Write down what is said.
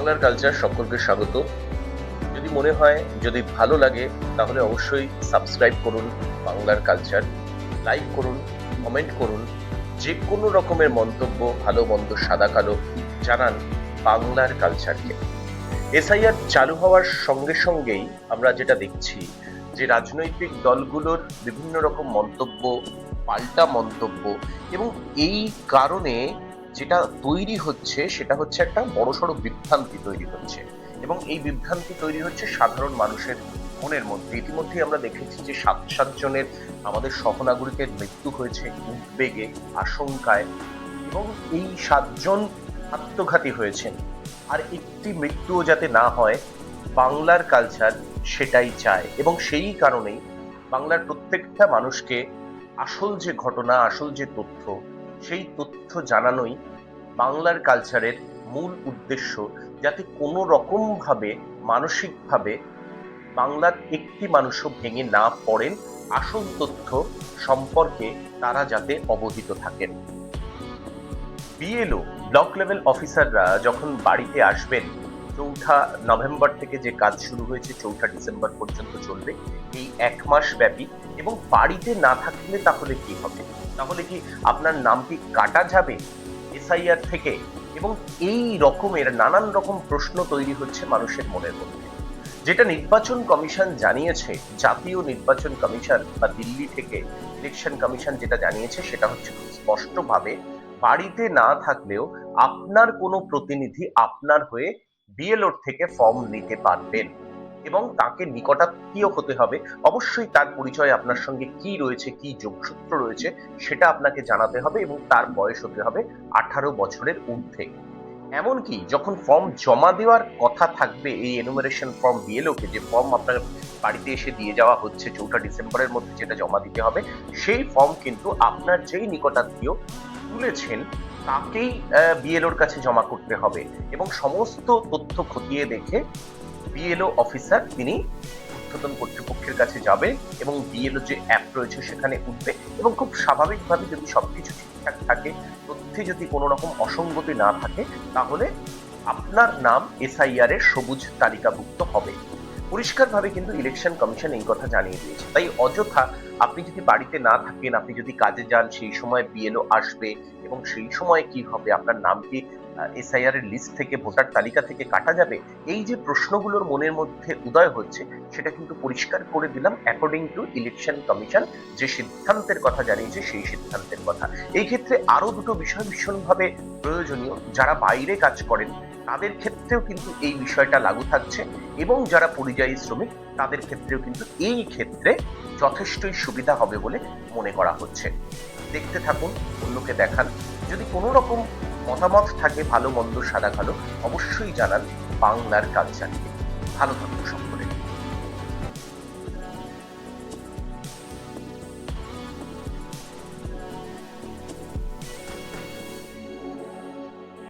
বাংলার কালচার সকলকে স্বাগত। যদি মনে হয়, যদি ভালো লাগে, তাহলে অবশ্যই সাবস্ক্রাইব করুন বাংলার কালচার লাইক করুন কমেন্ট করুন যে কোনো রকমের মন্তব্য, ভালো, মন্দ, সাদা, কালো, জানান বাংলার কালচারকে এসআইআর চালু হওয়ার সঙ্গে সঙ্গেই আমরা যেটা দেখছি, যে রাজনৈতিক দলগুলোর বিভিন্ন রকম মন্তব্য, পাল্টা মন্তব্য এবং এই কারণে যেটা তৈরি হচ্ছে, সেটা হচ্ছে একটা বড়সড় বিভ্রান্তি তৈরি হচ্ছে। এবং এই বিভ্রান্তি তৈরি হচ্ছে সাধারণ মানুষের মনের মধ্যে। ইতিমধ্যে আমরা দেখেছি যে সাত সাতজনের আমাদের সহনাগরিকের মৃত্যু হয়েছে উদ্বেগে, আশঙ্কায়, এবং এই সাতজন আত্মঘাতী হয়েছেন। আর একটি মৃত্যুও যাতে না হয়, বাংলার কালচার সেটাই চায়। এবং সেই কারণেই বাংলার প্রত্যেকটা মানুষকে আসল যে ঘটনা, আসল যে তথ্য, সেই তথ্য জানানোই বাংলার কালচারের মূল উদ্দেশ্য যাতে কোনো রকমভাবে, মানসিকভাবে বাংলার একটি মানুষও ভেঙে না পড়েন আসল তথ্য সম্পর্কে তারা যাতে অবহিত থাকেন। বিএলও ব্লক লেভেল অফিসাররা যখন বাড়িতে আসবেন, চৌঠা নভেম্বর থেকে যে কাজ শুরু হয়েছে, চৌঠা ডিসেম্বর পর্যন্ত চলবে, এই এক মাস ব্যাপী এবং বাড়িতে না থাকলে তাহলে কি হবে? তাহলে কি আপনার নামটি কাটা যাবে? এসআইআর থেকে এবং এই রকমের নানান রকম প্রশ্ন তৈরি হচ্ছে মানুষের মনের মধ্যে। যেটা নির্বাচন কমিশন জানিয়েছে, জাতীয় নির্বাচন কমিশন বা দিল্লি থেকে ইলেকশন কমিশন যেটা জানিয়েছে, সেটা হচ্ছে খুব স্পষ্টভাবে বাড়িতে না থাকলেও আপনার কোনো প্রতিনিধি আপনার হয়ে বিএলওর থেকে ফর্ম নিতে পারবেন। এবং তাকে নিকটাত্মীয় হতে হবে। অবশ্যই তার পরিচয় আপনার সঙ্গে কি রয়েছে, কি যোগসূত্র রয়েছে, সেটা আপনাকে জানাতে হবে এবং তার বয়স হতে হবে আঠারো বছরের ঊর্ধ্বে। এমনকি যখন ফর্ম জমা দেওয়ার কথা থাকবে, এই এনুমারেশন ফর্ম বিএলওকে যে ফর্ম আপনার বাড়িতে এসে দিয়ে যাওয়া হচ্ছে চৌঠা ডিসেম্বরের মধ্যে যেটা জমা দিতে হবে, সেই ফর্ম কিন্তু আপনার যেই নিকটাত্মীয় তুলেছেন, তাকেই বিএলওর কাছে জমা করতে হবে। এবং সমস্ত তথ্য খতিয়ে দেখে বিএলও অফিসার তিনি ঊর্ধ্বতন কর্তৃপক্ষের কাছে যাবে এবং বিএলও যে অ্যাপ রয়েছে সেখানে উঠবে এবং খুব স্বাভাবিকভাবে যদি সবকিছু ঠিকঠাক থাকে, তথ্যে যদি কোনো রকম অসঙ্গতি না থাকে, তাহলে আপনার নাম এসআইআর এর সবুজ তালিকাভুক্ত হবে। পরিষ্কারভাবে কিন্তু ইলেকশন কমিশন এই কথা জানিয়ে দিয়েছে। তাই অযথা আপনি যদি বাড়িতে না থাকেন, আপনি যদি কাজে যান, সেই সময় বিএলও আসবে এবং সেই সময় কি হবে, আপনার নাম কি এসআইআর এর লিস্ট থেকে, ভোটার তালিকা থেকে কাটা যাবে? এই যে প্রশ্নগুলোর মনের মধ্যে উদয় হচ্ছে, সেটা কিন্তু পরিষ্কার করে দিলাম অ্যাকর্ডিং টু ইলেকশন কমিশন যে সিদ্ধান্তের কথা জানিয়েছে, সেই সিদ্ধান্তের কথা। এই ক্ষেত্রে আরও দুটো বিষয় ভীষণভাবে প্রয়োজনীয়। যারা বাইরে কাজ করেন তাদের ক্ষেত্রেও কিন্তু এই বিষয়টা লাগু থাকছে এবং যারা পরিযায়ী শ্রমিক, তাদের ক্ষেত্রেও কিন্তু এই ক্ষেত্রে যথেষ্টই সুবিধা হবে বলে মনে করা হচ্ছে। দেখতে থাকুন, অন্যকে দেখান। যদি কোনো রকম মতামত থাকে, ভালো, মন্দ, সাদা, কালো, অবশ্যই জানান বাংলার কালচারকে। ভালো থাকুন সবাই